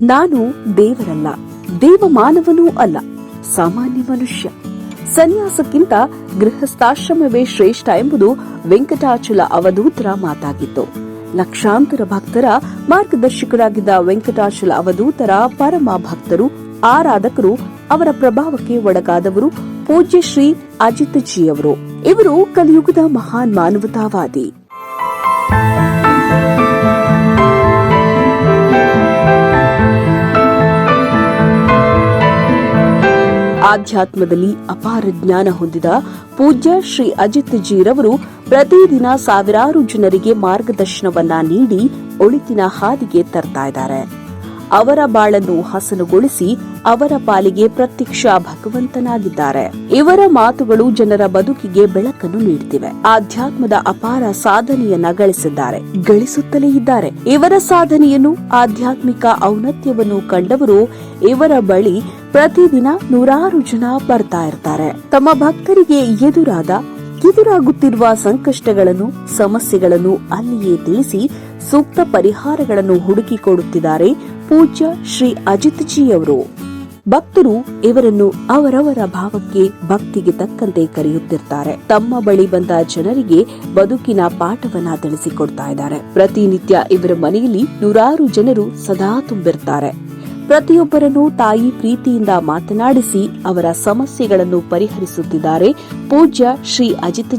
ನಾನು ದೇವರಲ್ಲ, ದೇವಮಾನವನೂ ಅಲ್ಲ, ಸಾಮಾನ್ಯ ಮನುಷ್ಯ. ಸನ್ಯಾಸಕ್ಕಿಂತ ಗೃಹಸ್ಥಾಶ್ರಮವೇ ಶ್ರೇಷ್ಠ ಎಂಬುದು ವೆಂಕಟಾಚಲ ಅವಧೂತರ ಮಾತಾಗಿತ್ತು. ಲಕ್ಷಾಂತರ ಭಕ್ತರ ಮಾರ್ಗದರ್ಶಕರಾಗಿದ್ದ ವೆಂಕಟಾಚಲ ಅವಧೂತರ ಪರಮ ಭಕ್ತರು ಆರಾಧಕರು, ಅವರ ಪ್ರಭಾವಕ್ಕೆ ಒಳಗಾದವರು ಪೂಜ್ಯ ಶ್ರೀ ಅಜಿತ್ ಜಿಯವರು ಇವರು ಕಲಿಯುಗದ ಮಹಾನ್ ಮಾನವತಾವಾದಿ. ಆಧ್ಯಾತ್ಮದಲ್ಲಿ ಅಪಾರ ಜ್ಞಾನ ಹೊಂದಿದ ಪೂಜ್ಯ ಶ್ರೀ ಅಜಿತ್ ಜೀರವರು ಪ್ರತಿದಿನ ಸಾವಿರಾರು ಜನರಿಗೆ ಮಾರ್ಗದರ್ಶನವನ್ನ ನೀಡಿ ಒಳಿತಿನ ಹಾದಿಗೆ ತರ್ತಾ ಇದ್ದಾರೆ. ಅವರ ಬಾಳನ್ನು ಹಸನುಗೊಳಿಸಿ ಅವರ ಪಾಲಿಗೆ ಪ್ರತ್ಯಕ್ಷ ಭಗವಂತನಾಗಿದ್ದಾರೆ. ಇವರ ಮಾತುಗಳು ಜನರ ಬದುಕಿಗೆ ಬೆಳಕನ್ನು ನೀಡುತ್ತಿವೆ ಆಧ್ಯಾತ್ಮದ ಅಪಾರ ಸಾಧನೆಯನ್ನ ಗಳಿಸಿದ್ದಾರೆ. ಗಳಿಸುತ್ತಲೇ ಇದ್ದಾರೆ. ಇವರ ಸಾಧನೆಯನ್ನು ಆಧ್ಯಾತ್ಮಿಕ ಔನ್ನತ್ಯವನ್ನು ಕಂಡವರು ಇವರ ಬಳಿ ಪ್ರತಿದಿನ ನೂರಾರು ಜನ ಬರ್ತಾ ಇರ್ತಾರೆ. ತಮ್ಮ ಭಕ್ತರಿಗೆ ಎದುರಾದ ಎದುರಾಗುತ್ತಿರುವ ಸಂಕಷ್ಟಗಳನ್ನು, ಸಮಸ್ಯೆಗಳನ್ನು ಅಲ್ಲಿಯೇ ತಿಳಿಸಿ ಸೂಕ್ತ ಪರಿಹಾರಗಳನ್ನು ಹುಡುಕಿಕೊಡುತ್ತಿದ್ದಾರೆ ಪೂಜ್ಯ ಶ್ರೀ ಅಜಿತ್ ಜಿಯವರು ಭಕ್ತರು ಇವರನ್ನು ಅವರವರ ಭಾವಕ್ಕೆ ಭಕ್ತಿಗೆ ತಕ್ಕಂತೆ ಕರೆಯುತ್ತಿರ್ತಾರೆ. ತಮ್ಮ ಬಳಿ ಬಂದ ಜನರಿಗೆ ಬದುಕಿನ ಪಾಠವನ್ನ ತಿಳಿಸಿಕೊಡ್ತಾ ಇದ್ದಾರೆ. ಪ್ರತಿನಿತ್ಯ ಇವರ ಮನೆಯಲ್ಲಿ ನೂರಾರು ಜನರು ಸದಾ ತುಂಬಿರ್ತಾರೆ. ಪ್ರತಿಯೊಬ್ಬರನ್ನು ತಾಯಿ ಪ್ರೀತಿಯಿಂದ ಮಾತನಾಡಿಸಿ ಅವರ ಸಮಸ್ಯೆಗಳನ್ನು ಪರಿಹರಿಸುತ್ತಿದ್ದಾರೆ ಪೂಜ್ಯ ಶ್ರೀ ಅಜಿತ್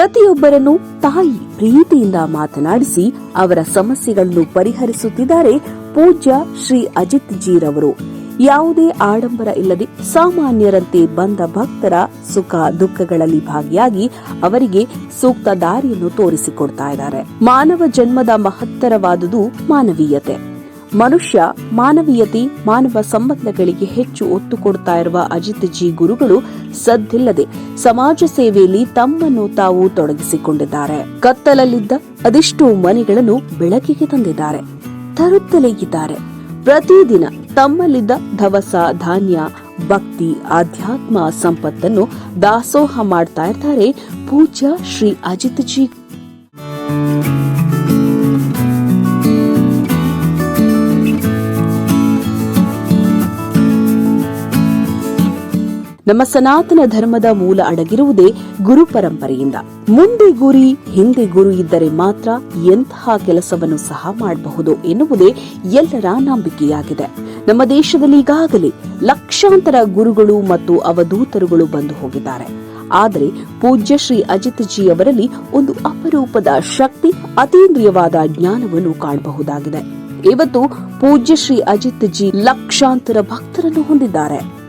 ಪ್ರತಿಯೊಬ್ಬರನ್ನು ತಾಯಿ ಪ್ರೀತಿಯಿಂದ ಮಾತನಾಡಿಸಿ ಅವರ ಸಮಸ್ಯೆಗಳನ್ನು ಪರಿಹರಿಸುತ್ತಿದ್ದಾರೆ ಪೂಜ್ಯ ಶ್ರೀ ಅಜಿತ್ ಜೀರವರು. ಯಾವುದೇ ಆಡಂಬರ ಇಲ್ಲದೆ ಸಾಮಾನ್ಯರಂತೆ ಬಂದ ಭಕ್ತರ ಸುಖ ದುಃಖಗಳಲ್ಲಿ ಭಾಗಿಯಾಗಿ ಅವರಿಗೆ ಸೂಕ್ತ ದಾರಿಯನ್ನು ತೋರಿಸಿಕೊಡ್ತಾ ಇದ್ದಾರೆ. ಮಾನವ ಜನ್ಮದ ಮಹತ್ತರವಾದುದು ಮಾನವೀಯತೆ. ಮನುಷ್ಯ ಮಾನವೀಯತೆ, ಮಾನವ ಸಂಬಂಧಗಳಿಗೆ ಹೆಚ್ಚು ಒತ್ತು ಕೊಡ್ತಾ ಇರುವ ಅಜಿತ್ ಜಿ ಗುರುಗಳು ಸದ್ದಿಲ್ಲದೆ ಸಮಾಜ ಸೇವೆಯಲ್ಲಿ ತಮ್ಮನ್ನು ತಾವು ತೊಡಗಿಸಿಕೊಂಡಿದ್ದಾರೆ. ಕತ್ತಲಲ್ಲಿದ್ದ ಅದೆಷ್ಟೋ ಮನೆಗಳನ್ನು ಬೆಳಕಿಗೆ ತಂದಿದ್ದಾರೆ. ತರುತ್ತಲೇ ಇದ್ದಾರೆ. ಪ್ರತಿದಿನ ತಮ್ಮಲ್ಲಿದ್ದ ಧವಸ, ಧಾನ್ಯ, ಭಕ್ತಿ, ಆಧ್ಯಾತ್ಮ ಸಂಪತ್ತನ್ನು ದಾಸೋಹ ಮಾಡ್ತಾ ಇರ್ತಾರೆ ಪೂಜ್ಯ ಶ್ರೀ ಅಜಿತ್ ಜಿ. ನಮ್ಮ ಸನಾತನ ಧರ್ಮದ ಮೂಲ ಅಡಗಿರುವುದೇ ಗುರು ಪರಂಪರೆಯಿಂದ. ಮುಂದೆ ಗುರಿ, ಹಿಂದೆ ಗುರು ಇದ್ದರೆ ಮಾತ್ರ ಎಂತಹ ಕೆಲಸವನ್ನು ಸಹ ಮಾಡಬಹುದು ಎನ್ನುವುದೇ ಎಲ್ಲರ ನಂಬಿಕೆಯಾಗಿದೆ. ನಮ್ಮ ದೇಶದಲ್ಲಿ ಈಗಾಗಲೇ ಲಕ್ಷಾಂತರ ಗುರುಗಳು ಮತ್ತು ಅವಧೂತರುಗಳು ಬಂದು ಹೋಗಿದ್ದಾರೆ. ಆದರೆ ಪೂಜ್ಯ ಶ್ರೀ ಅಜಿತ್ ಜಿ ಅವರಲ್ಲಿ ಒಂದು ಅಪರೂಪದ ಶಕ್ತಿ, ಅತೀಂದ್ರಿಯವಾದ ಜ್ಞಾನವನ್ನು ಕಾಣಬಹುದಾಗಿದೆ. ಇವತ್ತು ಪೂಜ್ಯ ಶ್ರೀ ಅಜಿತ್ ಜಿ ಲಕ್ಷಾಂತರ ಭಕ್ತರನ್ನು ಹೊಂದಿದ್ದಾರೆ.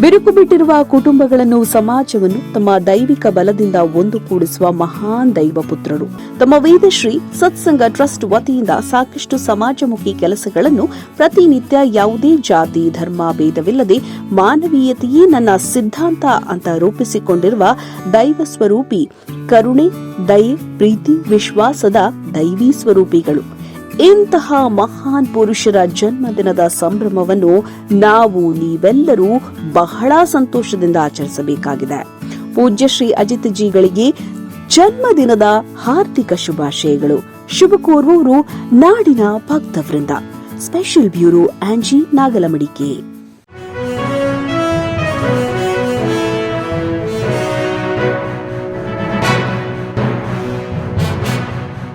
ಬಿರುಕು ಬಿಟ್ಟಿರುವ ಕುಟುಂಬಗಳನ್ನು ಸಮಾಜವನ್ನು ತಮ್ಮ ದೈವಿಕ ಬಲದಿಂದ ಒಂದುಗೂಡಿಸುವ ಮಹಾನ್ ದೈವ ಪುತ್ರರು. ತಮ್ಮ ವೇದಶ್ರೀ ಸತ್ಸಂಗ ಟ್ರಸ್ಟ್ ವತಿಯಿಂದ ಸಾಕಷ್ಟು ಸಮಾಜಮುಖಿ ಕೆಲಸಗಳನ್ನು ಪ್ರತಿನಿತ್ಯ ಯಾವುದೇ ಜಾತಿ, ಧರ್ಮ, ಭೇದವಿಲ್ಲದೆ ಮಾನವೀಯತೆಯೇ ನನ್ನ ಸಿದ್ಧಾಂತ ಅಂತ ರೂಪಿಸಿಕೊಂಡಿರುವ ದೈವ ಸ್ವರೂಪಿ ಕರುಣೆ, ದಯೆ, ಪ್ರೀತಿ, ವಿಶ್ವಾಸದ ದೈವಿ ಸ್ವರೂಪಿಗಳು. ಇಂತಹ ಮಹಾನ್ ಪುರುಷರ ಜನ್ಮದಿನದ ಸಂಭ್ರಮವನ್ನು ನಾವು ನೀವೆಲ್ಲರೂ ಬಹಳ ಸಂತೋಷದಿಂದ ಆಚರಿಸಬೇಕಾಗಿದೆ. ಪೂಜ್ಯ ಶ್ರೀ ಅಜಿತ್ ಜಿಗಳಿಗೆ ಜನ್ಮದಿನದ ಹಾರ್ದಿಕ ಶುಭಾಶಯಗಳು. ಶುಭ ಕೋರುವವರು ನಾಡಿನ ಭಕ್ತವೃಂದ. Special bureau Anji Nagalamadike.